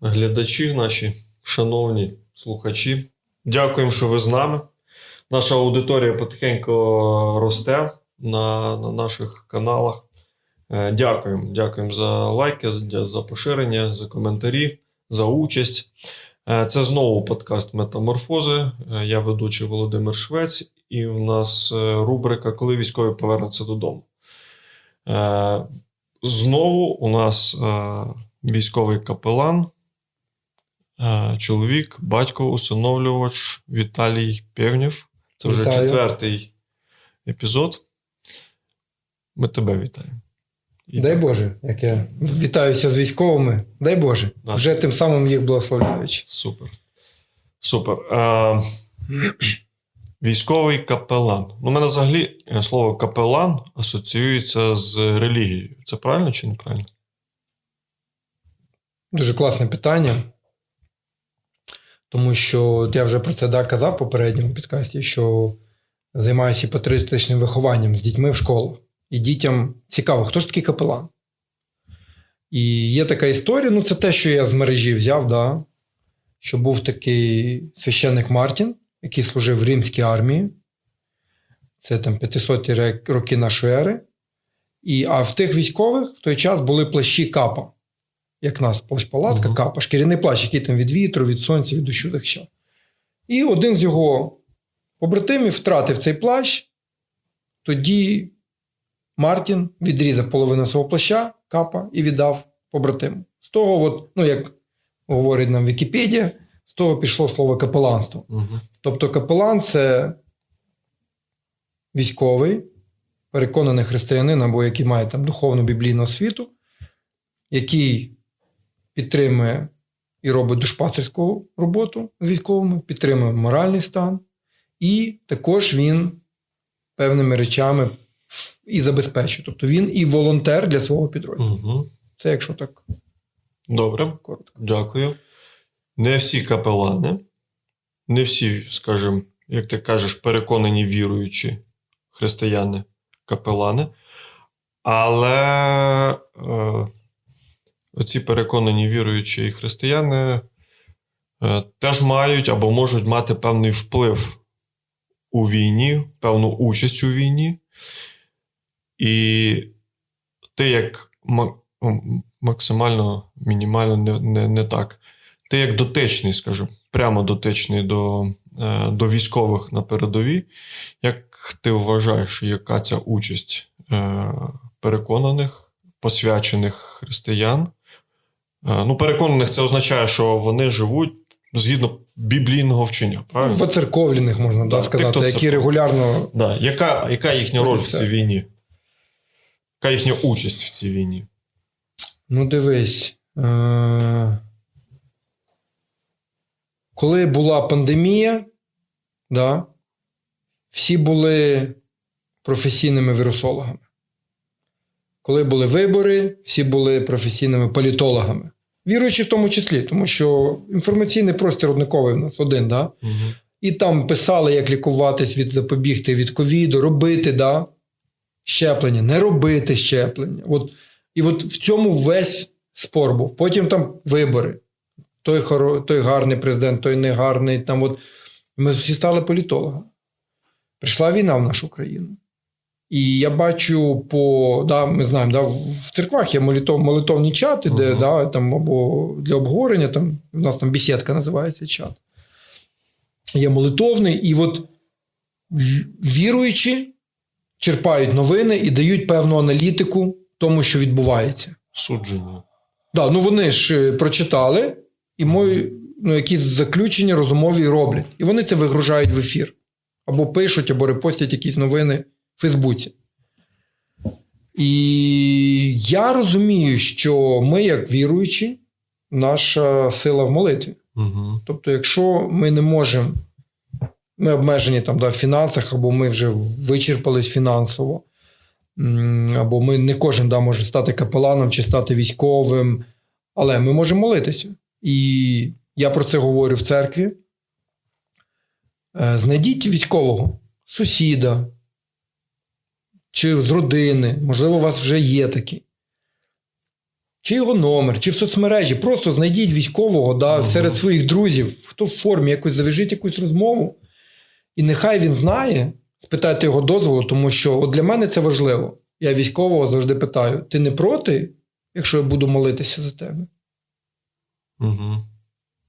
глядачі наші, шановні слухачі. Дякуємо, що ви з нами. Наша аудиторія потихеньку росте на, на наших каналах. Е, Дякуємо. Дякуємо за лайки, за, за поширення, за коментарі, за участь. Е, Це знову подкаст Метаморфози. Е, Я ведучий Володимир Швець, і в нас рубрика Коли військові повернуться додому. Знову у нас військовий капелан, чоловік, батько, усиновлювач Віталій Певнєв. Це вже Вітаю. четвертий епізод. Ми тебе вітаємо. І Дай так, Боже, як я вітаюся з військовими. Дай Боже, Да. вже тим самим їх благословляючи. Супер. Супер. Е, військовий капелан. Ну, у мене взагалі е, слово капелан асоціюється з релігією. Це правильно чи неправильно? Дуже класне питання. Тому що я вже про це да, казав в попередньому підкасті, що займаюся патріотичним вихованням з дітьми в школах. І дітям цікаво, хто ж такий капелан? І є така історія, ну це те, що я з мережі взяв, да, що був такий священник Мартін, який служив в римській армії. Це там 500 ті роки нашої ери. І, а в тих військових в той час були плащі капа. Як нас палатка, Мгм. капа, шкіряний плащ, який там від вітру, від сонця, від дощу захищав. І один з його побратимів втратив цей плащ. Тоді Мартін відрізав половину свого плаща, капа, і віддав побратиму. З того, от, ну, як говорить нам Вікіпедія, з того пішло слово капеланство. Угу. Тобто капелан це військовий, переконаний християнин, або який має там духовну біблійну освіту, який підтримує і робить душпастерську роботу з військовими, підтримує моральний стан, і також він певними речами і забезпечує. Тобто він і волонтер для свого підрозділу. Угу. Це якщо так Добре. коротко. Дякую. Не всі капелани, не всі, скажімо, як ти кажеш, переконані віруючі християни капелани. Але е, оці переконані віруючі і християни е, теж мають або можуть мати певний вплив у війні, певну участь у війні. І ти як максимально мінімально не, не, не так. Ти як дотичний, скажу, прямо дотичний до, е, до військових на передовій. Як ти вважаєш, яка ця участь е, переконаних, посвячених християн? Е, ну, переконаних це означає, що вони живуть згідно біблійного вчення, правильно? Воцерковлених, можна Да, тих, сказати, хто які регулярно Да. Яка, яка їхня роль в цій війні? Яка їхня участь в цій війні? Ну, дивись. Е- коли була пандемія, да, всі були професійними вірусологами. Коли були вибори, всі були професійними політологами. Віруючи в тому числі, тому що інформаційний простір однаковий в нас один, да? Угу. І там писали, як лікуватись від запобігти від ковіду, робити да, щеплення, не робити щеплення. От, і от в цьому весь спор був. Потім там вибори. Той, хоро, той гарний президент, той негарний. Там от, ми всі стали політологами. Прийшла війна в нашу країну. І я бачу по, да, ми знаємо, да, в церквах є молитов, молитовні чати, де Мгм. да, там, або для обговорення, там, у нас там бесідка називається чат є молитовний, і от віруючі черпають новини і дають певну аналітику тому, що відбувається. Судження. Да, ну вони ж е, прочитали і мої, ну, якісь заключення розумові роблять. І вони це вигружають в ефір. Або пишуть, або репостять якісь новини в Фейсбуці. І я розумію, що ми, як віруючі, наша сила в молитві. Угу. Тобто, якщо ми не можемо, ми обмежені там да, в фінансах, або ми вже вичерпались фінансово, або ми не кожен да, може стати капеланом чи стати військовим, але ми можемо молитися. І я про це говорю в церкві. Е, Знайдіть військового, сусіда чи з родини, можливо, у вас вже є такі. чи його номер, чи в соцмережі. Просто знайдіть військового да, Мгм. серед своїх друзів, хто в формі, якось завяжіть якусь розмову. І нехай він знає, спитайте його дозволу, тому що от для мене це важливо. Я військового завжди питаю: ти не проти, якщо я буду молитися за тебе? Угу.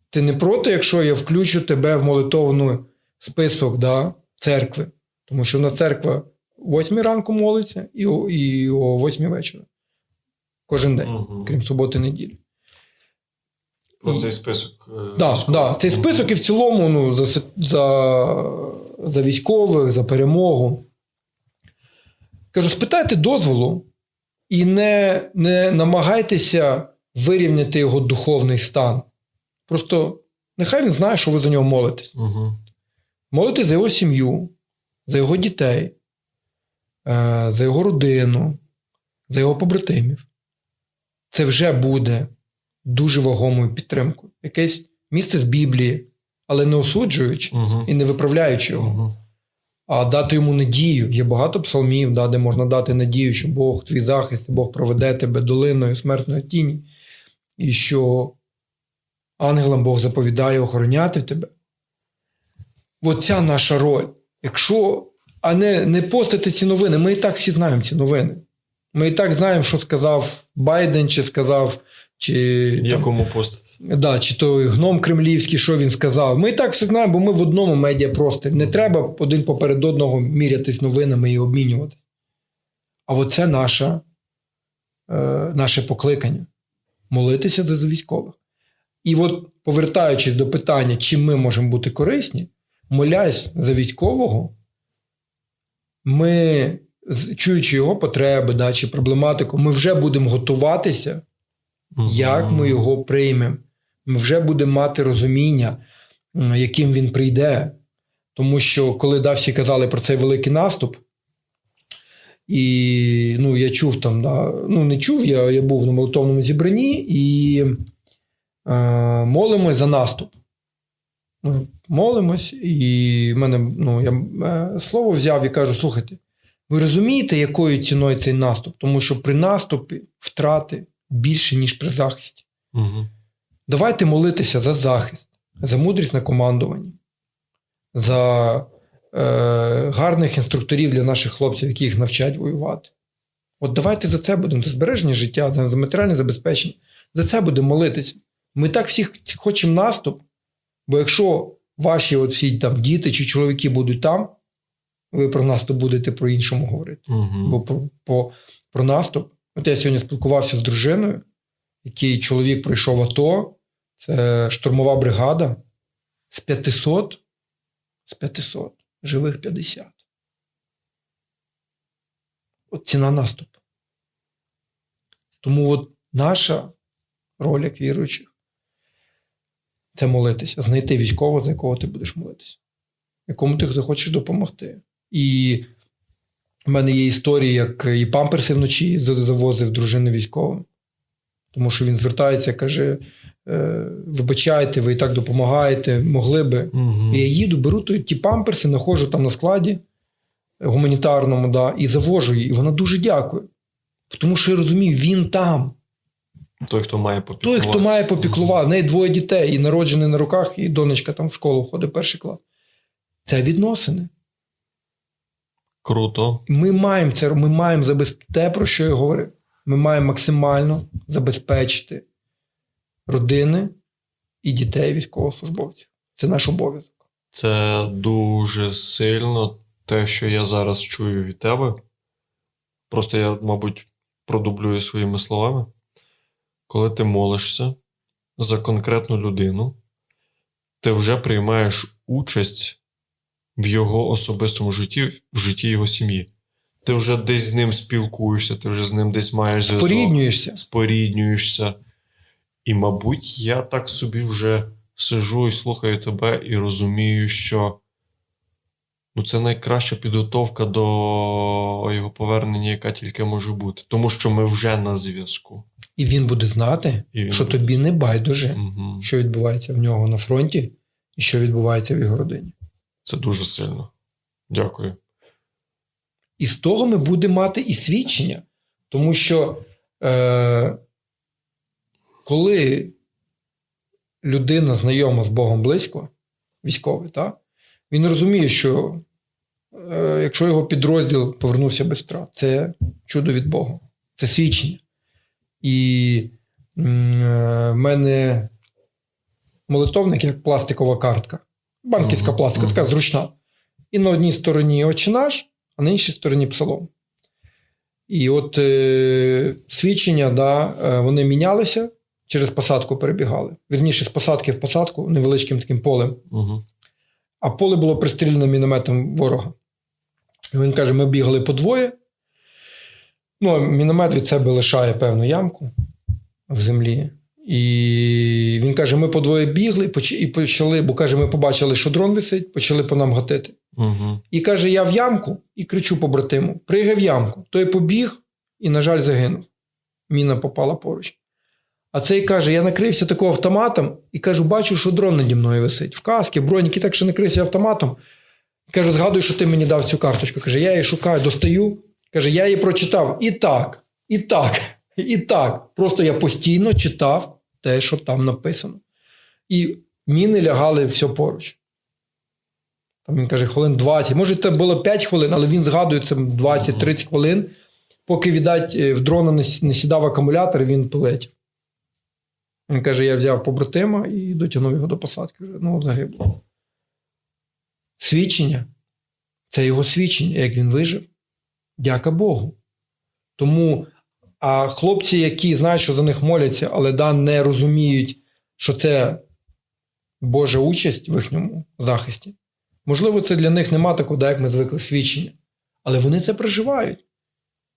Ти не проти, якщо я включу тебе в молитовний список да, церкви? Тому що на церква 8 ранку молиться і о, і о 8 вечора. Кожен день, Угу. крім суботи неділі. Про цей список. е, Да, да, цей список і в цілому ну, за, за, за військових, за перемогу. Кажу, спитайте дозволу і не, не намагайтеся вирівняти його духовний стан. Просто нехай він знає, що ви за нього молитесь. Угу. Молитесь за його сім'ю, за його дітей, за його родину, за його побратимів. Це вже буде дуже вагомою підтримкою. Якесь місце з Біблії, але не осуджуючи Угу. і не виправляючи його, Угу. а дати йому надію. Є багато псалмів, да, де можна дати надію, що Бог твій захист, Бог проведе тебе долиною смертної тіні, і що ангелам Бог заповідає охороняти тебе. Оця наша роль. Якщо, а не, не постити ці новини, ми і так всі знаємо ці новини. Ми і так знаємо, що сказав Байден, чи сказав, чи, Якому постати? Да, чи той гном кремлівський, що він сказав. Ми і так все знаємо, бо ми в одному медіапросторі. Не треба один поперед одного мірятись новинами і обмінювати. А оце наша, е, наше покликання молитися за військових. І от, повертаючись до питання, чим ми можемо бути корисні, молясь за військового, ми, чуючи його потреби да, чи проблематику, ми вже будемо готуватися як ми його приймемо. Ми вже будемо мати розуміння, яким він прийде. Тому що коли да, всі казали про цей великий наступ, і ну, я чув там, да, ну не чув, я, я був на молитовному зібранні і е, молимось за наступ. Ну, молимось, і в мене ну, я е, слово взяв і кажу: слухайте, ви розумієте, якою ціною цей наступ? Тому що при наступі втрати більше, ніж при захисті. Угу. Давайте молитися за захист, за мудрість на командуванні, за е, гарних інструкторів для наших хлопців, які їх навчать воювати. От давайте за це будемо, за збереження життя, за матеріальне забезпечення. За це будемо молитися. Ми так всі х- хочемо наступ, бо якщо ваші от всі там діти чи чоловіки будуть там, ви про наступ будете про іншому говорити. Угу. Бо про, по, про наступ. От я сьогодні спілкувався з дружиною, який чоловік пройшов АТО, це штурмова бригада з 500, з 500, живих 50. От ціна наступу. Тому от наша роль як віруючих це молитися, знайти військового, за якого ти будеш молитися, якому ти хочеш допомогти. І у мене є історії, як і памперси вночі завозив дружини військовим. Тому що він звертається, каже: «Е, вибачайте, ви і так допомагаєте, могли би. Угу. І я їду, беру ті памперси, знаходжу там на складі гуманітарному, да, і завожу її. І вона дуже дякує. Тому що я розумію, він там. Той, хто має Той, хто має попіклувати. В неї двоє дітей, і народжений на руках, і донечка там в школу ходить перший клас. Це відносини. Круто. Ми маємо це, ми маємо забезпечити те, про що я говорив. Ми маємо максимально забезпечити родини і дітей військовослужбовців. Це наш обов'язок. Це дуже сильно те, що я зараз чую від тебе. Просто я, мабуть, продублюю своїми словами. Коли ти молишся за конкретну людину, ти вже приймаєш участь в його особистому житті, в житті його сім'ї. Ти вже десь з ним спілкуєшся, ти вже з ним десь маєш зв'язок Поріднюєшся. споріднюєшся. І, мабуть, я так собі вже сижу і слухаю тебе і розумію, що ну, це найкраща підготовка до його повернення, яка тільки може бути. Тому що ми вже на зв'язку. І він буде знати, І він що буде- тобі не байдуже, Мгм. що відбувається в нього на фронті і що відбувається в його родині. Це дуже сильно. Дякую. І з того ми будемо мати і свідчення, тому що е, коли людина знайома з Богом близько, військовий, так, він розуміє, що е, якщо його підрозділ повернувся без втрат, це чудо від Бога, це свідчення. І е, в мене молитовник як пластикова картка, банківська пластика, така зручна. І на одній стороні «Отче наш», а на іншій стороні псалом. І от е, свідчення, да, е, вони мінялися, через посадку перебігали. Вірніше, з посадки в посадку невеличким таким полем. Угу. А поле було пристріляно мінометом ворога. І він каже: ми бігали по двоє. Ну, міномет від себе лишає певну ямку в землі. І він каже: ми по двоє бігли і почали, бо каже, ми побачили, що дрон висить, почали по нам гатити. Угу. І каже: я в ямку і кричу побратиму: пригай в ямку. Той побіг і, на жаль, загинув. Міна попала поруч. А цей каже: я накрився такого автоматом і кажу, бачу, що дрон наді мною висить. В каски, броніки, так що накрився автоматом. Кажу, згадую, що ти мені дав цю карточку. Каже, я її шукаю, достаю. Каже, я її прочитав і так, і так, і так. Просто я постійно читав те, що там написано. І міни лягали все поруч. Там він каже, хвилин 20. Може, це було 5 хвилин, але він згадує це 20-30 хвилин, поки, віддать, в дрона не сідав акумулятор, він полетів. Він каже: я взяв побратима і дотягнув його до посадки. Вже, Ну, загибло. Свідчення це його свідчення, як він вижив. Дяка Богу. Тому, а хлопці, які знають, що за них моляться, але да, не розуміють, що це Божа участь в їхньому захисті. Можливо, це для них нема такого, да, як ми звикли свідчення. Але вони це проживають.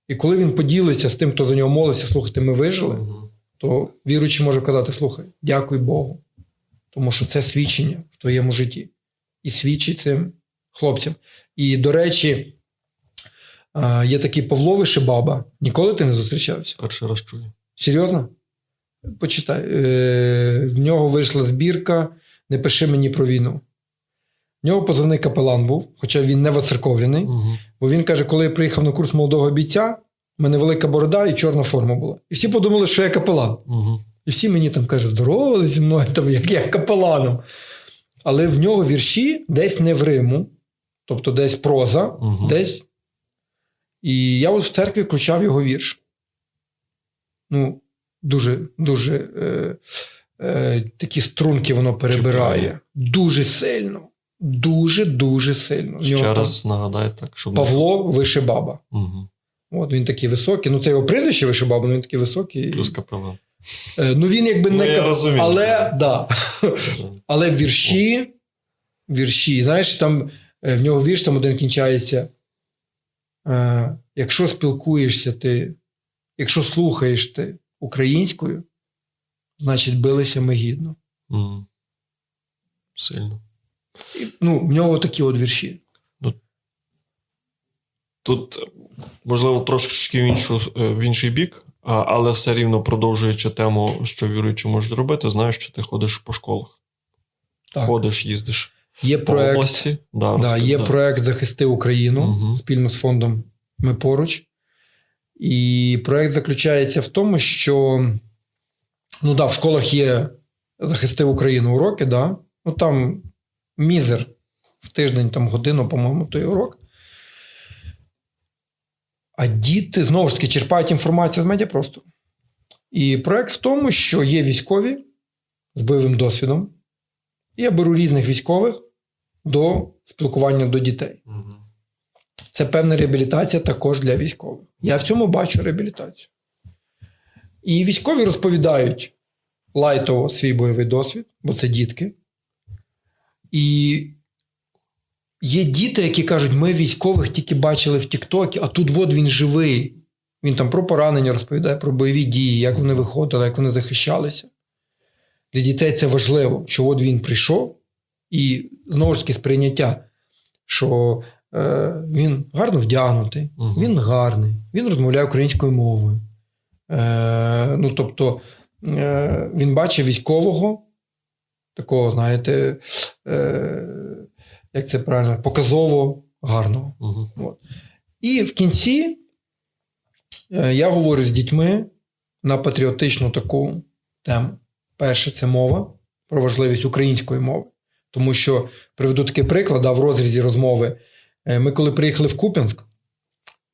І коли він поділиться з тим, хто за нього молиться, слухайте, ми вижили. То віруючий може казати: слухай, дякуй Богу, тому що це свідчення в твоєму житті. І свідчить цим хлопцям. І, до речі, є такий Павло Вишибаба. Ніколи ти не зустрічався? Перший раз чую. Серйозно? Почитай. Е, в нього вийшла збірка Не пиши мені про війну. В нього позивний капелан був, хоча він не воцерковлений. Угу. Бо він каже, коли я приїхав на курс молодого бійця, в мене велика борода і чорна форма була. І всі подумали, що я капелан. Угу. І всі мені там кажуть, здоровали зі мною, там, як я капеланом. Але в нього вірші десь не в Риму, тобто десь проза, Угу. десь. І я от в церкві включав його вірш. Ну, дуже, дуже е, е, такі струнки воно перебирає. Чіпляє. Дуже сильно. Дуже, дуже сильно. Ще раз нагадай так, щоб Павло Вишибаба. Угу. От він такий високий. Ну, це його прізвище Вишибаба, але він такий високий. Плюс капелан. Е, ну, він якби Ну, не я кап- розумію. Але, да. але вірші, вірші, знаєш, там е, в нього вірш там один кінчається. Е, якщо спілкуєшся ти, якщо слухаєш ти українською, значить билися ми гідно. Угу. Сильно. І, ну, в нього такі от вірші. Тут, можливо, трошки в, іншу, е, в інший бік, але все рівно продовжуючи тему, що віруючі можуть робити, знаєш, що ти ходиш по школах. Так. Ходиш, їздиш Є по проект, області. Да, да, є да. проект Захисти Україну Мгм. спільно з фондом Ми поруч. І проект заключається в тому, що ну да, в школах є захисти Україну уроки, да? ну там мізер в тиждень, там годину, по-моєму, той урок. А діти знову ж таки черпають інформацію з медіапростору. І проект в тому, що є військові з бойовим досвідом. І я беру різних військових до спілкування до дітей. Це певна реабілітація також для військових. Я в цьому бачу реабілітацію. І військові розповідають лайтово свій бойовий досвід, бо це дітки. І є діти, які кажуть, ми військових тільки бачили в Тіктокі, а тут от він живий. Він там про поранення розповідає, про бойові дії, як вони виходили, як вони захищалися. Для дітей це важливо, що от він прийшов, і знову ж таки сприйняття, що е, він гарно вдягнутий, Мгм. він гарний, він розмовляє українською мовою. Е, ну, тобто, е, він бачить військового, такого, знаєте, е, як це правильно, показово гарного. Мгм. От. І в кінці е, я говорю з дітьми на патріотичну таку теми. Перше це мова, про важливість української мови. Тому що приведу такий приклад да, в розрізі розмови. Е, Ми коли приїхали в Куп'янськ,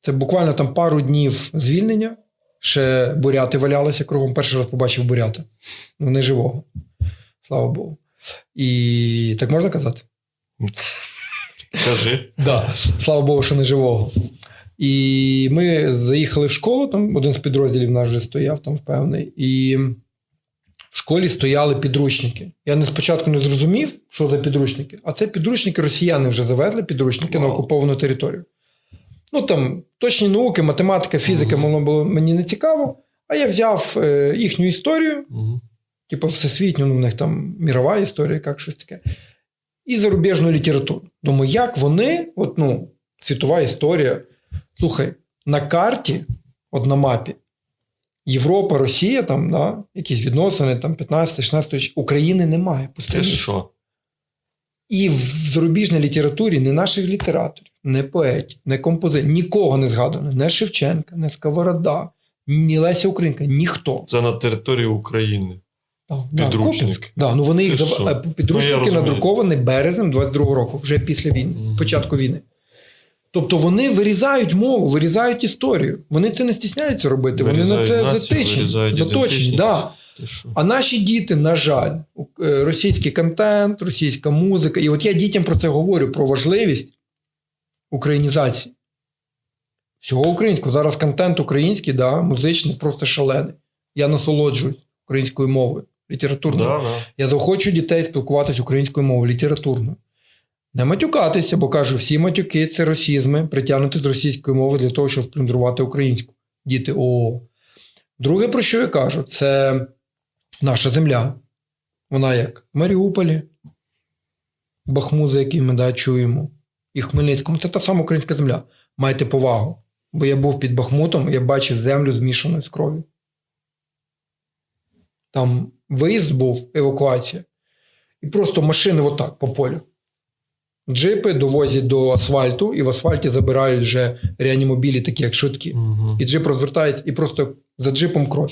це буквально там пару днів звільнення, ще буряти валялися кругом. Перший раз побачив бурята. Ну, не живого. Слава Богу. І так можна казати? Кажи. Да. Слава Богу, що не живого. І ми заїхали в школу, там один з підрозділів наш вже стояв там певний. І в школі стояли підручники. Я не спочатку не зрозумів, що за підручники, а це підручники росіяни вже завезли підручники на окуповану територію. Ну там точні науки, математика, фізика, Мгм. воно було мені не цікаво. А я взяв е, їхню історію, Мгм. типу всесвітню, ну, в них там мірова історія, як щось таке. І зарубіжну літературу. Думаю, як вони, от, ну, світова історія. Слухай, на карті, от на мапі, Європа, Росія, там, да, якісь відносини, там 15-16 річ, України немає. Постійно. що? І в зарубіжній літературі не наших літераторів, не поетів, не композиторів, нікого не згадано. Не Шевченка, не Сковорода, ні Леся Українка, ніхто. Це на території України. Підручник. Да, ну вони їх зав... е, Ну, підручники надруковані березнем 22-го року, вже після війни, Мгм. початку війни. Тобто вони вирізають мову, вирізають історію. Вони це не стісняються робити. Вони на це націю, затичені. заточені. Да. А наші діти, на жаль, е, російський контент, російська музика. І от я дітям про це говорю: про важливість українізації. Всього українського. Зараз контент український, да, музичний, просто шалений. Я насолоджуюсь українською мовою, літературною. Да, да. Я захочу дітей спілкуватися українською мовою, літературною. Не матюкатися, бо кажу, всі матюки це росізми, притягнути з російської мови для того, щоб сплюндрувати українську. Діти, о. Друге, про що я кажу, це наша земля. Вона як в Маріуполі, Бахмут, за який ми да, чуємо, і Хмельницькому. Це та сама українська земля. Майте повагу. Бо я був під Бахмутом, я бачив землю змішану з кров'ю. Там виїзд був, евакуація, і просто машини отак по полю. Джипи довозять до асфальту, і в асфальті забирають вже реанімобілі, такі як швидкі. Мгм. І джип розвертається, і просто за джипом кров.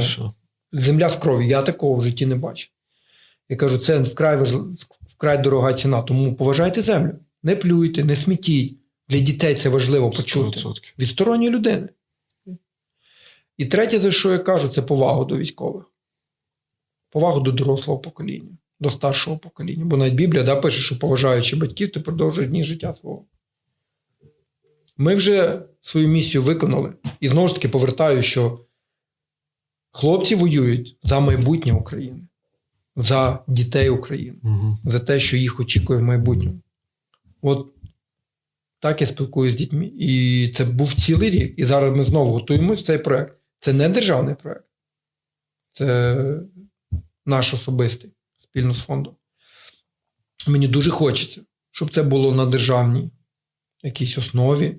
Що? Земля з кров'ю. Я такого в житті не бачив. Я кажу, це вкрай, важлив, вкрай дорога ціна. Тому поважайте землю. Не плюйте, не смітіть. Для дітей це важливо почути. 100%. Від сторонньої людини. І третє, за що я кажу, це повагу до військових. Повагу до дорослого покоління, до старшого покоління. Бо навіть Біблія да, пише, що поважаючи батьків, ти продовжуєш дні життя свого. Ми вже свою місію виконали. І знову ж таки повертаю, що хлопці воюють за майбутнє України, за дітей України Мгм. за те, що їх очікує в майбутньому. От так я спілкуюся з дітьми. І це був цілий рік. І зараз ми знову готуємося в цей проект. Це не державний проект, це наш особистий спільно з фондом. Мені дуже хочеться, щоб це було на державній якійсь основі,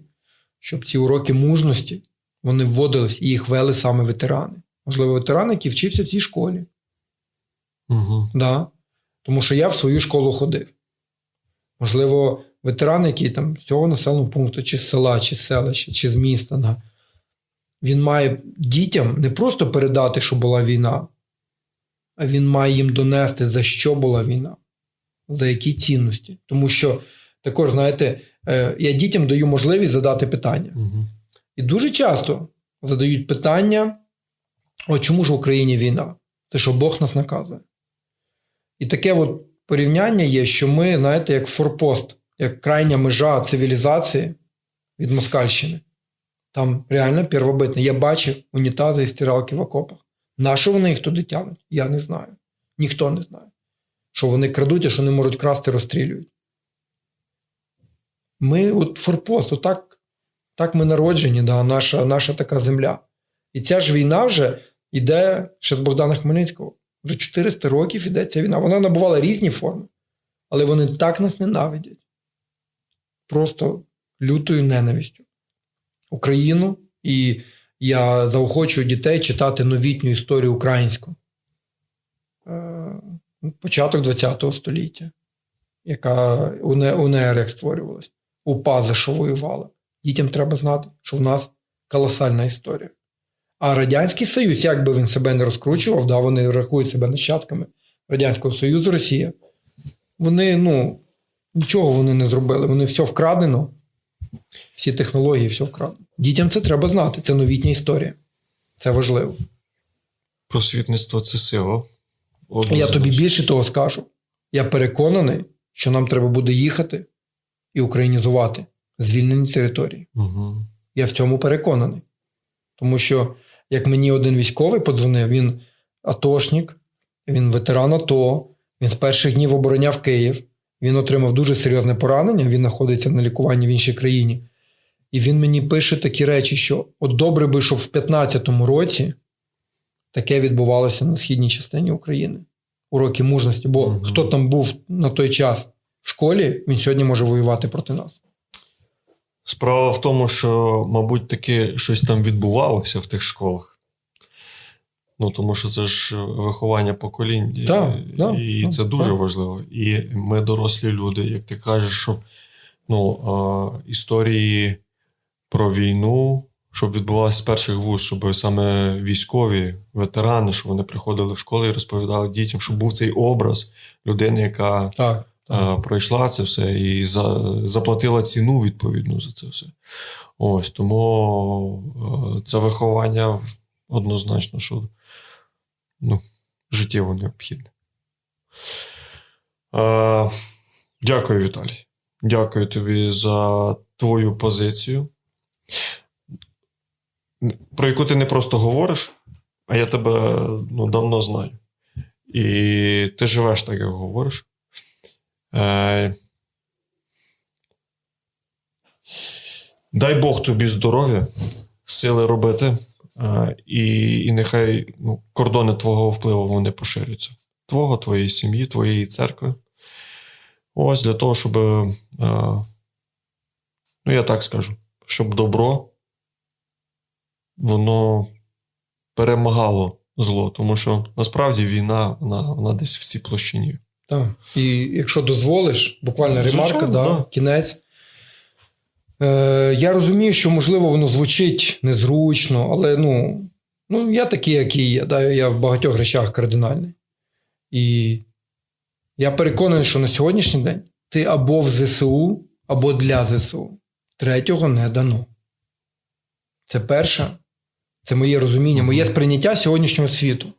щоб ці уроки мужності вони вводились і їх вели саме ветерани. Можливо, ветеран, який вчився в цій школі. Мгм. Да. Тому що я в свою школу ходив. Можливо, ветеран, який там з цього населеного пункту, чи з села, чи з селища, чи з міста, да, він має дітям не просто передати, що була війна, а він має їм донести, за що була війна, за які цінності. Тому що також, знаєте, е, я дітям даю можливість задати питання. Мгм. І дуже часто задають питання: о, чому ж в Україні війна? Це що Бог нас наказує. І таке от порівняння є, що ми, знаєте, як форпост, як крайня межа цивілізації від Москальщини. Там реально первобитне. Я бачив унітази і стиралки в окопах. На що вони їх туди тягнуть? Я не знаю. Ніхто не знає. Що вони крадуть, а що не можуть красти, розстрілюють. Ми от форпост, отак, так ми народжені, да, наша, наша така земля. І ця ж війна вже йде ще з Богдана Хмельницького. Вже 400 років іде ця війна. Вона набувала різні форми, але вони так нас ненавидять. Просто лютою ненавистю. Україну. І я заохочую дітей читати новітню історію українську. Е, Початок ХХ століття, яка УНР як створювалась, УПА за що воювала. Дітям треба знати, що в нас колосальна історія. А Радянський Союз, як би він себе не розкручував, да, вони рахують себе нащадками Радянського Союзу, Росія. Вони, ну, нічого вони не зробили. Вони все вкрадено, всі технології, все вкрадено. Дітям це треба знати. Це новітня історія. Це важливо. Просвітництво це сила. Я тобі більше того скажу. Я переконаний, що нам треба буде їхати і українізувати звільнені території. Угу. Я в цьому переконаний. Тому що, як мені один військовий подзвонив, він атошник, він ветеран АТО, він з перших днів обороняв Київ, він отримав дуже серйозне поранення, він знаходиться на лікуванні в іншій країні. І він мені пише такі речі, що от добре би, щоб в 15-му році таке відбувалося на східній частині України. Уроки мужності. Бо Мгм. хто там був на той час в школі, він сьогодні може воювати проти нас. Справа в тому, що, мабуть, таки щось там відбувалося в тих школах. Ну, тому що це ж виховання поколінь. і- Так, так, і так, це дуже так. важливо. І ми дорослі люди, як ти кажеш, що ну, а, історії про війну, щоб відбувалося з перших вуз, щоб саме військові, ветерани, щоб вони приходили в школу і розповідали дітям, щоб був цей образ людини, яка Так. а, пройшла це все і за, заплатила ціну відповідну за це все. Ось тому е, це виховання однозначно, що ну, життєво необхідне. Е, дякую, Віталій. Дякую тобі за твою позицію, про яку ти не просто говориш, а я тебе ну, давно знаю. І ти живеш так, як говориш. Е, Дай Бог тобі здоров'я, сили робити, і, і нехай ну, кордони твого впливу вони поширюються. Твого, твоєї сім'ї, твоєї церкви. Ось для того, щоб, ну я так скажу, щоб добро воно перемагало зло. Тому що насправді війна, вона, вона десь в цій площині. Так. І якщо дозволиш, буквально ремарка, Звичайно, да, да. кінець. Е, я розумію, що, можливо, воно звучить незручно, але ну, ну, я такий, який є. Да, я в багатьох речах кардинальний. І я переконаний, що на сьогоднішній день ти або в ЗСУ, або для ЗСУ. Третього не дано. Це перше. Це моє розуміння, моє сприйняття сьогоднішнього світу.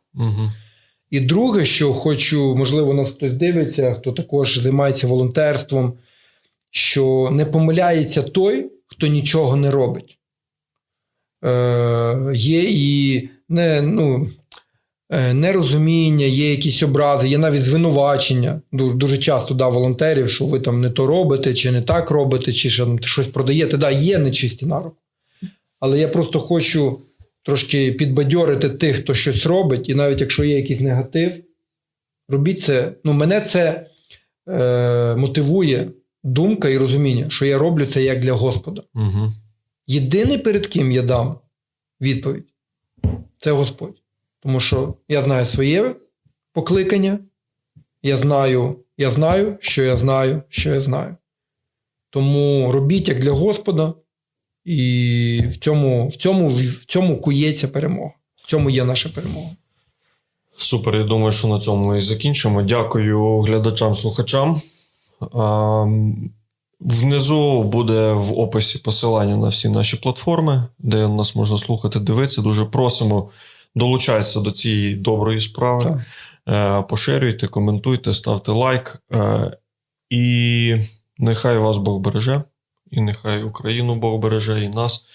І друге, що хочу, можливо, нас хтось дивиться, хто також займається волонтерством, що не помиляється той, хто нічого не робить. Е, є і не, ну, е, нерозуміння, є якісь образи, є навіть звинувачення. Дуже, дуже часто да, волонтерів, що ви там не то робите, чи не так робите, чи що щось продаєте. Да, є нечисті на руку. Але я просто хочу трошки підбадьорити тих, хто щось робить, і навіть якщо є якийсь негатив, робіть це. Ну, мене це е, мотивує думка і розуміння, що я роблю це як для Господа. Угу. Єдиний, перед ким я дам відповідь, це Господь. Тому що я знаю своє покликання, я знаю, я знаю, що я знаю, що я знаю. Тому робіть як для Господа, і в цьому, в цьому, в цьому кується перемога. В цьому є наша перемога. Супер, я думаю, що на цьому і закінчимо. Дякую глядачам, слухачам. Внизу буде в описі посилання на всі наші платформи, де нас можна слухати, дивитися. Дуже просимо долучайтеся до цієї доброї справи. Так. Е, Поширюйте, коментуйте, ставте лайк. Е, І нехай вас Бог береже, і нехай Україну Бог береже, і нас.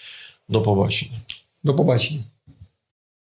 До побачення. До побачення.